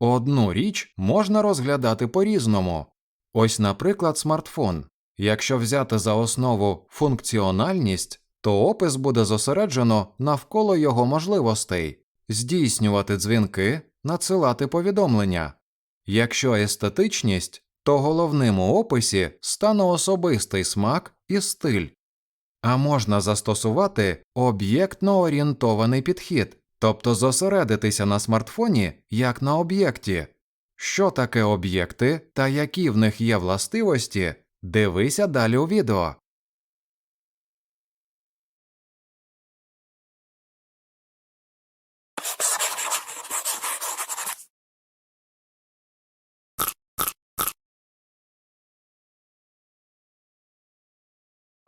Одну річ можна розглядати по-різному. Ось, наприклад, смартфон. Якщо взяти за основу функціональність, то опис буде зосереджено навколо його можливостей здійснювати дзвінки, надсилати повідомлення. Якщо естетичність, то головним у описі стане особистий смак і стиль. А можна застосувати об'єктно орієнтований підхід, тобто зосередитися на смартфоні як на об'єкті. Що таке об'єкти та які в них є властивості, дивися далі у відео.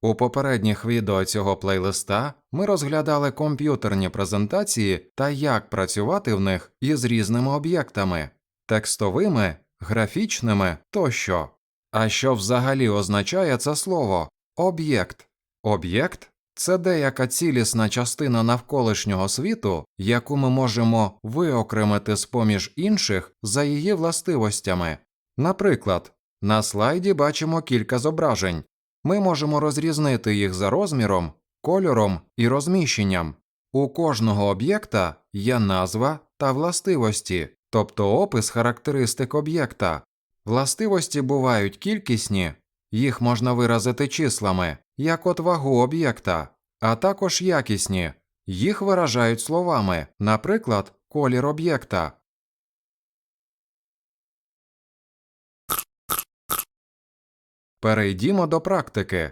У попередніх відео цього плейлиста ми розглядали комп'ютерні презентації та як працювати в них із різними об'єктами текстовими, графічними тощо. А що взагалі означає це слово об'єкт? Об'єкт це деяка цілісна частина навколишнього світу, яку ми можемо виокремити з поміж інших за її властивостями. Наприклад, на слайді бачимо кілька зображень. Ми можемо розрізнити їх за розміром, кольором і розміщенням. У кожного об'єкта є назва та властивості, тобто опис характеристик об'єкта. Властивості бувають кількісні, їх можна виразити числами, як от вагу об'єкта, а також якісні, їх виражають словами, наприклад, колір об'єкта. Перейдімо до практики.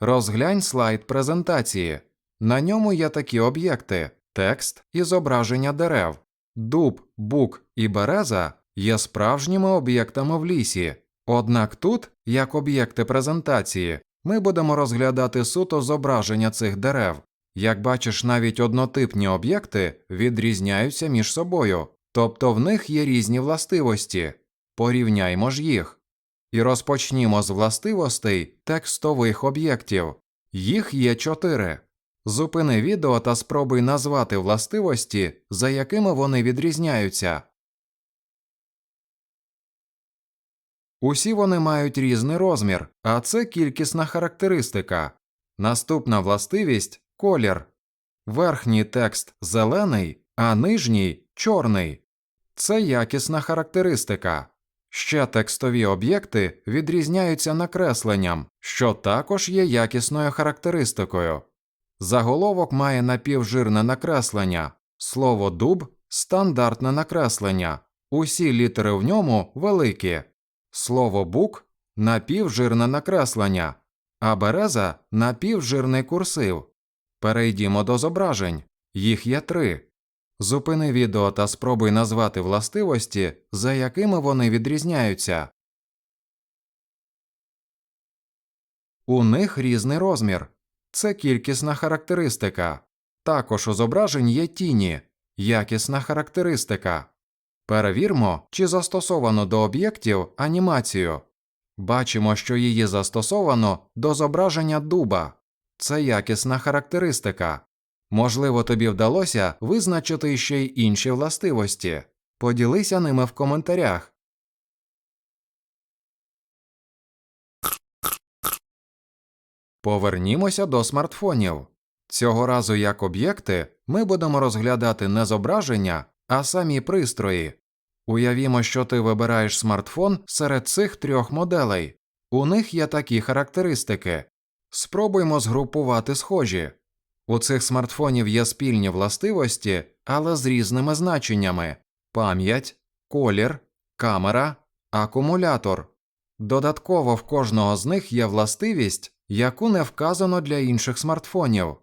Розглянь слайд презентації. На ньому є такі об'єкти: текст і зображення дерев. Дуб, бук і береза є справжніми об'єктами в лісі. Однак тут, як об'єкти презентації, ми будемо розглядати суто зображення цих дерев. Як бачиш, навіть однотипні об'єкти відрізняються між собою, тобто в них є різні властивості. Порівняймо ж їх. І розпочнімо з властивостей текстових об'єктів. Їх є чотири. Зупини відео та спробуй назвати властивості, за якими вони відрізняються. Усі вони мають різний розмір, а це кількісна характеристика. Наступна властивість колір. Верхній текст зелений, а нижній чорний. Це якісна характеристика. Ще текстові об'єкти відрізняються накресленням, що також є якісною характеристикою. Заголовок має напівжирне накреслення, слово дуб стандартне накреслення, усі літери в ньому великі, слово бук напівжирне накреслення, а береза напівжирний курсив. Перейдімо до зображень, їх є три. Зупини відео та спробуй назвати властивості, за якими вони відрізняються. У них різний розмір. Це кількісна характеристика. Також у зображень є тіні, якісна характеристика. Перевірмо, чи застосовано до об'єктів анімацію. Бачимо, що її застосовано до зображення дуба. Це якісна характеристика. Можливо, тобі вдалося визначити ще й інші властивості. Поділися ними в коментарях. Повернімося до смартфонів. Цього разу як об'єкти ми будемо розглядати не зображення, а самі пристрої. Уявімо, що ти вибираєш смартфон серед цих трьох моделей. У них є такі характеристики. Спробуймо згрупувати схожі. У цих смартфонів є спільні властивості, але з різними значеннями пам'ять, колір, камера, акумулятор. Додатково в кожного з них є властивість, яку не вказано для інших смартфонів.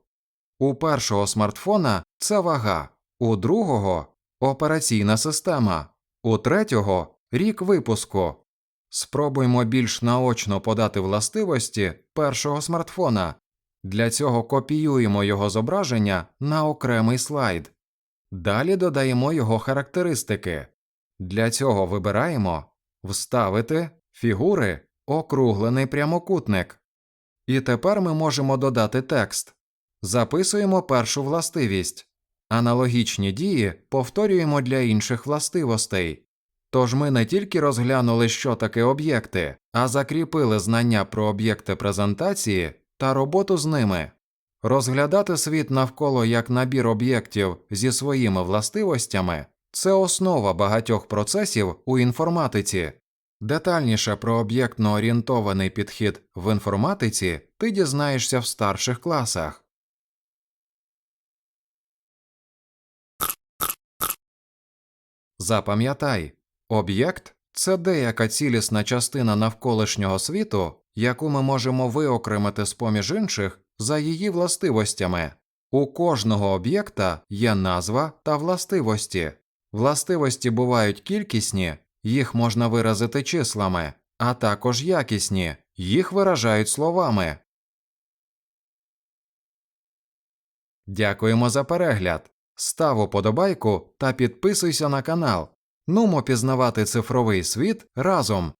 У першого смартфона це вага, у другого операційна система, у третього рік випуску. Спробуймо більш наочно подати властивості першого смартфона. Для цього копіюємо його зображення на окремий слайд. Далі додаємо його характеристики. Для цього вибираємо Вставити фігури округлений прямокутник. І тепер ми можемо додати текст. Записуємо першу властивість. Аналогічні дії повторюємо для інших властивостей. Тож ми не тільки розглянули, що таке об'єкти, а закріпили знання про об'єкти презентації та роботу з ними. Розглядати світ навколо як набір об'єктів зі своїми властивостями це основа багатьох процесів у інформатиці. Детальніше про об'єктно орієнтований підхід в інформатиці ти дізнаєшся в старших класах. Запам'ятай, об'єкт це деяка цілісна частина навколишнього світу, яку ми можемо виокремити з поміж інших за її властивостями. У кожного об'єкта є назва та властивості. Властивості бувають кількісні, їх можна виразити числами, а також якісні, їх виражають словами. Дякуємо за перегляд. Став уподобайку та підписуйся на канал. Нумо пізнавати цифровий світ разом.